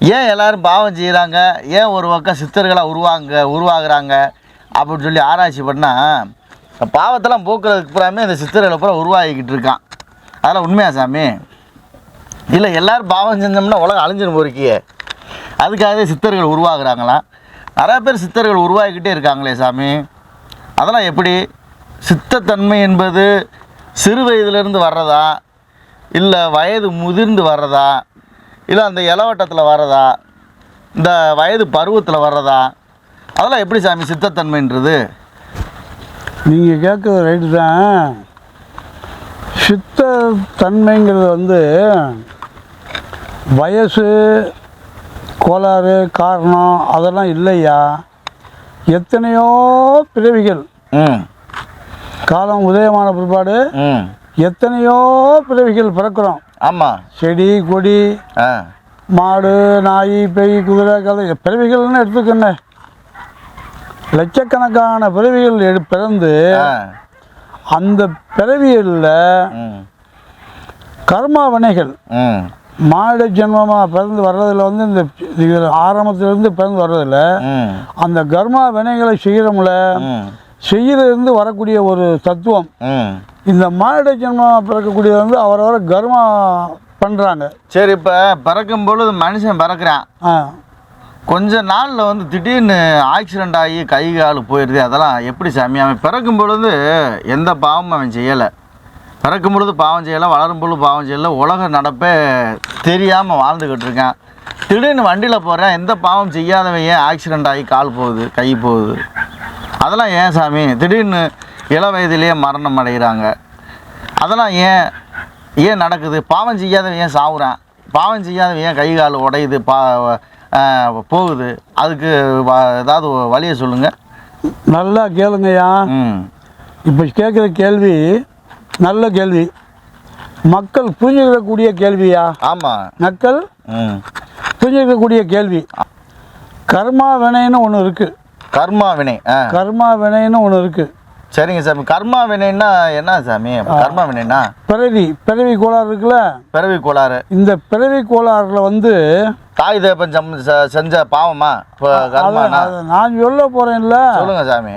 ஏன் எல்லோரும் பாவம் செய்கிறாங்க ஏன் ஒரு பக்கம் சித்தர்களாக உருவாங்க உருவாகிறாங்க? அப்படின்னு சொல்லி ஆராய்ச்சி பண்ணால் பாவத்தெல்லாம் போக்குறதுக்கு பூராமே இந்த சித்தர்களை பூரா உருவாகிக்கிட்டு இருக்கான். அதெல்லாம் உண்மையா சாமி? இல்லை எல்லாரும் பாவம் செஞ்சோம்னா உலகம் அழிஞ்சிடும் பொறுக்கியே அதுக்காகவே சித்தர்கள் உருவாகிறாங்களாம். நிறையா பேர் சித்தர்கள் உருவாகிக்கிட்டே இருக்காங்களே சாமி. அதெல்லாம் எப்படி? சித்தத்தன்மை என்பது சிறு வயதிலிருந்து வர்றதா? இல்லை வயது முதிர்ந்து வர்றதா? இல்லை அந்த இளவட்டத்தில் வர்றதா? இந்த வயது பருவத்தில் வர்றதா? அதெல்லாம் எப்படி சாமி சித்தத்தன்மைன்றது? நீங்கள் கேட்குறது ரைட்டு தான். சித்த தன்மைங்கிறது வந்து வயசு கோளாறு காரணம் அதெல்லாம் இல்லையா? எத்தனையோ பிறவிகள். காலம் உதயமான பிற்பாடு ம். எத்தனையோ பிறவிகள் பிறக்கிறோம். ஆமாம் செடி கொடி ஆ. மாடு நாய் பேய் குதிரை கதை. பிறவிகள்னு எடுத்துக்கண்ணே லட்சக்கணக்கான பிறவிகள் எடு பிறந்து அந்த பிறவிகளில் ம். கர்மா வினைகள். ம். மாடு ஜென்மமாக பிறந்து வர்றதுல வந்து இந்த ஆரம்பத்திலிருந்து பிறந்து வர்றதில் அந்த கர்மா வினைகளை செய்கிறோம்ல செய்யறதுலேருந்து வரக்கூடிய ஒரு தத்துவம். இந்த மானிட ஜென்மம் பிறக்கக்கூடியது வந்து அவரவர கர்மா பண்ணுறாங்க சரி இப்போ பிறக்கும் பொழுது மனுஷன் பிறக்கிறான். கொஞ்ச நாளில் வந்து திடீர்னு ஆக்சிடெண்ட் ஆகி கை கால் போயிடுது அதெல்லாம் எப்படி சாமி? அவன் பிறக்கும் பொழுது எந்த பாவமும் அவன் செய்யலை. பிறக்கும் பொழுது பாவம் செய்யலை வளரும் பொழுது பாவம் செய்யலை. உலக நடப்பே தெரியாமல் வாழ்ந்துக்கிட்டு இருக்கான். திடீர்னு வண்டியில் போகிறேன் எந்த பாவம் செய்யாதவன் ஏன் ஆக்சிடெண்ட் ஆகி கால் போகுது கை போகுது? அதெல்லாம் ஏன் சாமி? திடீர்னு இள வயதிலேயே மரணம் அடைகிறாங்க. அதெல்லாம் ஏன் ஏன் நடக்குது? பாவம் செய்யாதவன் ஏன் சாவுறான்? பாவம் செய்யாதவன் ஏன் கை கால் உடையுது பா போகுது? அதுக்கு ஏதாவது வழியை சொல்லுங்கள் நல்லா கேளுங்கய்யா. இப்போ கேட்குற கேள்வி நல்ல கேள்வி. மக்கள் புரிஞ்சுக்கக்கூடிய கேள்வியா? ஆமாம் மக்கள் புரிஞ்சுக்கக்கூடிய கேள்வி. கர்மா வினைன்னு ஒன்று இருக்குது கர்மா வினை கர்மா வினைன்னு ஒன்று இருக்குது சரிங்க சாமி. கர்மா வினைன்னா என்ன சாமி? கர்மா வினைன்னா? பிறவி பிறவி கோளாறு இருக்குல்ல? பிறவி கோளாறு. இந்த பிறவி கோளாறுல வந்து தாய் தேப்பன் செஞ்ச பாவமா? நான் சொல்ல போகிறேன்ல சொல்லுங்க சாமி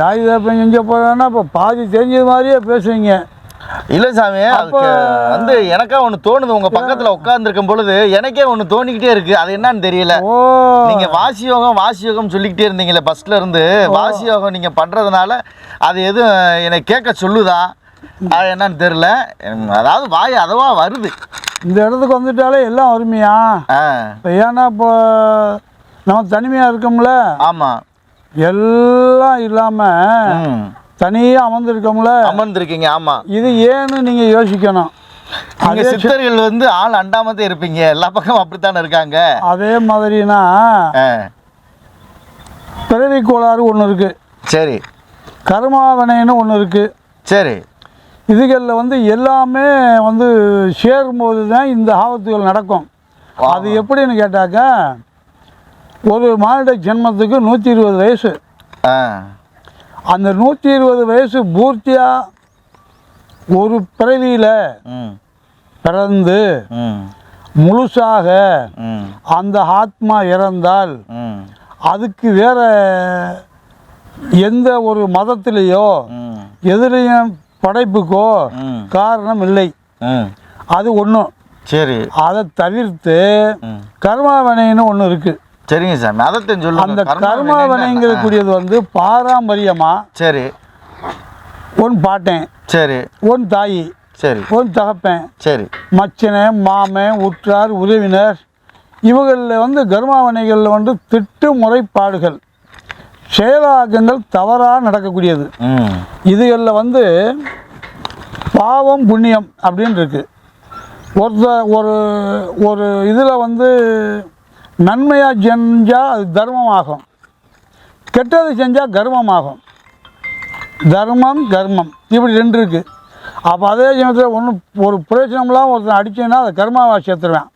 தாய் தேப்பன் செஞ்ச போகிறேன்னா இப்போ பாதி தெரிஞ்சது மாதிரியே பேசுவீங்க. இல்லை சாமி வந்து எனக்கா ஒன்று தோணுது. உங்க பக்கத்துல உட்கார்ந்துருக்கும் பொழுது எனக்கே ஒன்று தோணிக்கிட்டே இருக்கு. அது என்னன்னு தெரியல. ஓ. நீங்க வாசி யோகம் வாசி யோகம் சொல்லிக்கிட்டே இருந்தீங்களே ஃபர்ஸ்ட்ல இருந்து. வாசி யோகம் நீங்க பண்றதுனால அது எதுவும் என்னை கேட்க சொல்லுதா? அது என்னன்னு தெரியல. அதாவது வாய் அதவா வருது. இந்த இடத்துக்கு வந்துட்டாலே எல்லாம் இப்போ ஏன்னா இப்போ நம்ம தனிமையாக இருக்கோம்ல? ஆமா. எல்லாம் இல்லாமல் தனியாக அமர்ந்திருக்கோம்ல. அமர்ந்திருக்கீங்க ஆமா. இது ஏன்னு நீங்கள் யோசிக்கணும். அதே சித்தர்கள் வந்து ஆள் அண்டாமத்தே இருப்பீங்க. எல்லா பக்கமும் அப்படித்தானே இருக்காங்க? அதே மாதிரினா பிறவி கோளாறு ஒன்று இருக்குது சரி. கர்மாவனைன்னு ஒன்று இருக்குது சரி. இதுகளில் வந்து எல்லாமே வந்து சேரும்போது தான் இந்த ஆபத்துகள் நடக்கும். அது எப்படின்னு கேட்டாக்கா ஒரு மானிட ஜென்மத்துக்கு நூற்றி இருபது வயசு. அந்த நூற்றி இருபது வயசு பூர்த்தியாக ஒரு பிறவியில் பிறந்து முழுசாக அந்த ஆத்மா இறந்தால் அதுக்கு வேற எந்த ஒரு மதத்திலேயோ எதிரையும் படைப்புக்கோ காரணம் இல்லை. அது ஒன்றும் சரி. அதை தவிர்த்து கர்மாவனைன்னு ஒன்று இருக்குது சரிங்க சாமி. அதைத்தான் சொல்லுங்க. அந்த கர்மா வினைன்னா கர்மாவனைங்கிற என்ன? கூடியது வந்து பாரம்பரியமாக சரி. ஒன் பாட்டேன். சரி. ஒன் தாயி. சரி. ஒன் தகப்பேன். சரி. மச்சனன் மாமன் உற்றார் உறவினர் இவங்களில் வந்து கர்மாவனைகளில் வந்து திட்டு முறைப்பாடுகள். செயலாக்கங்கள் தவறாக நடக்கக்கூடியது. இதுகளில் வந்து பாவம் புண்ணியம் அப்படின்னு இருக்கு. ஒருத்தர் ஒரு ஒரு இதில் வந்து நன்மையாக செஞ்சால் அது தர்மமாகும். கெட்டது செஞ்சால் கர்மமாகும். தர்மம் கர்மம். இப்படி ரெண்டு இருக்குது அப்போ அதே சமயத்தில் ஒன்றும் ஒரு பிரயோஜனம்லாம் ஒருத்தன் அடித்தேன்னா அதை கர்மாவா சேர்த்துருவேன்.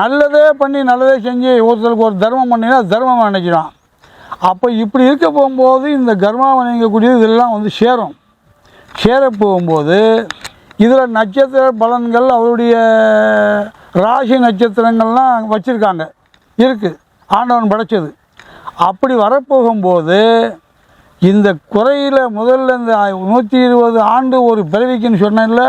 நல்லதே பண்ணி நல்லதே செஞ்சு ஒருத்தருக்கு ஒரு தர்மம் பண்ணினா தர்மம் தர்மமாக நினைக்கிறான் அப்போ இப்படி இருக்க போகும்போது இந்த கர்மாவணிங்கக்கூடியது இதெல்லாம் வந்து சேரும். சேர போகும்போது இதில் நட்சத்திர பலன்கள் அவருடைய ராசி நட்சத்திரங்கள்லாம் வச்சுருக்காங்க. இருக்குது ஆண்டவன் படைச்சது. அப்படி வரப்போகும்போது இந்த குறையில் முதல்ல இந்த நூற்றி இருபது ஆண்டு ஒரு பிறவிக்குன்னு சொன்னேன்ல?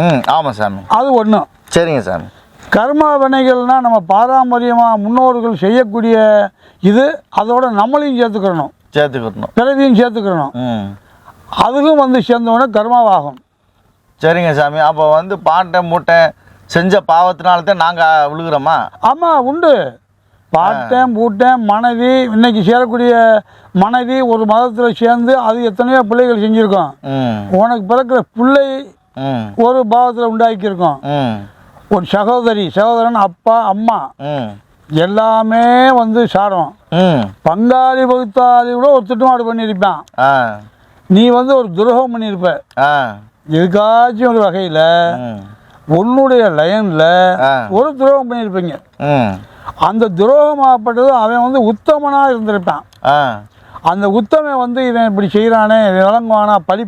ம் ஆமாம் சாமி. அது ஒன்று சரிங்க சாமி. கர்மா வினைகள்னால் நம்ம பாரம்பரியமாக முன்னோர்கள் செய்யக்கூடிய இது அதோட நம்மளையும் சேர்த்துக்கிறணும் சேர்த்துக்கிட்டணும் பிறவியும் சேர்த்துக்கிறணும் அதுவும் வந்து சேர்ந்தோடனே கர்மாவாகும். சரிங்க சாமி. அப்போ வந்து பாட்டை மூட்டை செஞ்ச பாவத்தினால தான் நாங்கள் விழுகிறோமா? ஆமாம் உண்டு. பாட்டேன் பூட்டேன் மனைவி இன்னைக்கு சேரக்கூடிய மனைவி ஒரு மதத்தில் சேர்ந்து அது எத்தனையோ பிள்ளைகள் செஞ்சுருக்கோம். உனக்கு பிறக்கிற பிள்ளை ஒரு பாவத்தில் உண்டாக்கியிருக்கோம். ஒரு சகோதரி சகோதரன் அப்பா அம்மா எல்லாமே வந்து சாரம். பங்காளி வகுத்தாளி கூட ஒரு திட்டமாடு பண்ணியிருப்பான். நீ வந்து ஒரு துரோகம் பண்ணியிருப்ப. எதுக்காச்சும் ஒரு வகையில் உன்னுடைய லைனில். ஒரு துரோகம் பண்ணியிருப்பீங்க. அந்த துரோகமாகப்பட்டது அவன் வந்து உத்தமனாக இருந்திருப்பான். அந்த உத்தமன் வந்து இவன் இப்படி செய்கிறானே விளங்குவானா பழி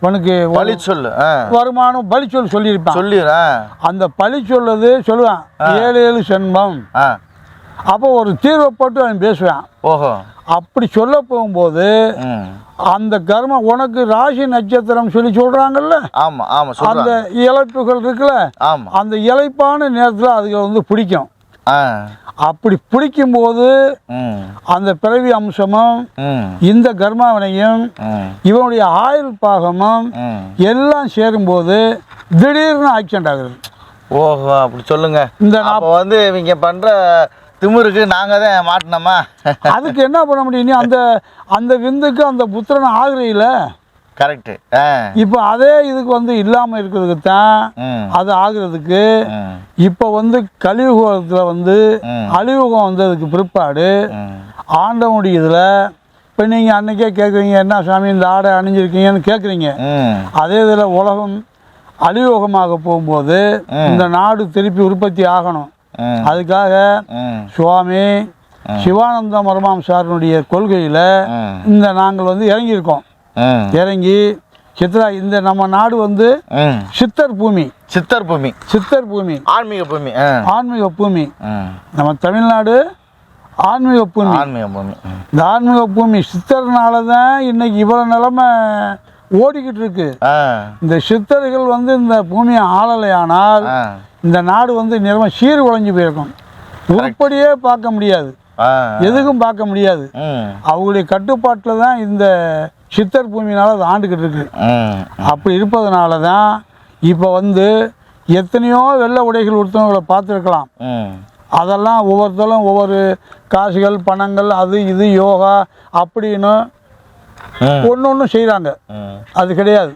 இவனுக்கு ஒரு வழி சொல்லு வருமானம் பழி சொல் சொல்லியிருப்பான். சொல்லிடுறா அந்த பழி சொல்லுது சொல்லுவான். ஏழு ஏழு செண்பம். அப்போ ஒரு தீர்வை போட்டு அவன் பேசுவான். ஓஹோ. அப்படி சொல்ல போகும்போது அந்த கர்மம் உனக்கு ராசி நட்சத்திரம் சொல்லி சொல்கிறாங்கல்ல ஆமாம் ஆமாம் அந்த இழைப்புகள் இருக்குல்ல? அந்த இழைப்பான நேரத்தில் அதுக்கு வந்து பிடிக்கும். அப்படி பிடிக்கும்போது ம். அந்த பிறவி அம்சமும் இந்த கர்மாவினையும் இவனுடைய ஆயுள் பாகமும் எல்லாம் சேரும்போது திடீர்னு ஆக்சிடென்ட் ஆகுது. ஓஹோ அப்படி சொல்லுங்க. இந்த அப்போ வந்து இவங்க பண்ற திமிருக்கு நாங்க தான் மாட்டினோமா? அதுக்கு என்ன பண்ண முடியும்? நீ அந்த அந்த விந்துக்கு அந்த புத்திரன் ஆகுறையில் கரெக்டு இப்போ அதே இதுக்கு வந்து இல்லாமல் இருக்கிறதுக்கு தான் அது ஆகுறதுக்கு இப்போ வந்து கலியுகத்தில் வந்து. அழிவுகம் வந்ததுக்கு பிற்பாடு ஆண்டவனுடைய இதில் இப்போ நீங்கள் அன்னைக்கே கேட்குறீங்க என்ன சாமி இந்த ஆடை அணிஞ்சிருக்கீங்கன்னு கேட்குறீங்க அதே இதில் உலகம் அழிவுகமாக போகும்போது இந்த நாடு திருப்பி உற்பத்தி ஆகணும். அதுக்காக சுவாமி சிவானந்த மரமாம் சாரினுடைய கொள்கையில் இந்த நாங்கள் வந்து இறங்கியிருக்கோம். இறங்கி சித்ரா இந்த நம்ம நாடு வந்து சித்தர் பூமி. சித்தர் பூமி. சித்தர் பூமி. ஆன்மீக பூமி. ஆன்மீக பூமி. நம்ம தமிழ்நாடு ஆன்மீக பூமி. ஆன்மீக பூமி. இந்த ஆன்மீக பூமி சித்தர்னால தான் இன்னைக்கு இவ்வளோ நிலமை ஓடிக்கிட்டு இருக்கு. இந்த சித்தர்கள் வந்து இந்த பூமியை ஆளலையானால் இந்த நாடு வந்து நிலமை சீர் குலைஞ்சு போயிருக்கும். உருப்படியே பார்க்க முடியாது. எதுக்கும் பார்க்க முடியாது. அவங்களுடைய கட்டுப்பாட்டில் தான் இந்த சித்தர் பூமியினால் அது ஆண்டுக்கிட்டு இருக்கு. அப்படி இருப்பதனால தான் இப்போ வந்து எத்தனையோ வெள்ளை உடைகள் ஒருத்தவங்களை பார்த்துருக்கலாம். அதெல்லாம் ஒவ்வொருத்தரும் ஒவ்வொரு காசுகள் பணங்கள் அது இது யோகா அப்படின்னு ஒன்று ஒன்று செய்கிறாங்க அது கிடையாது.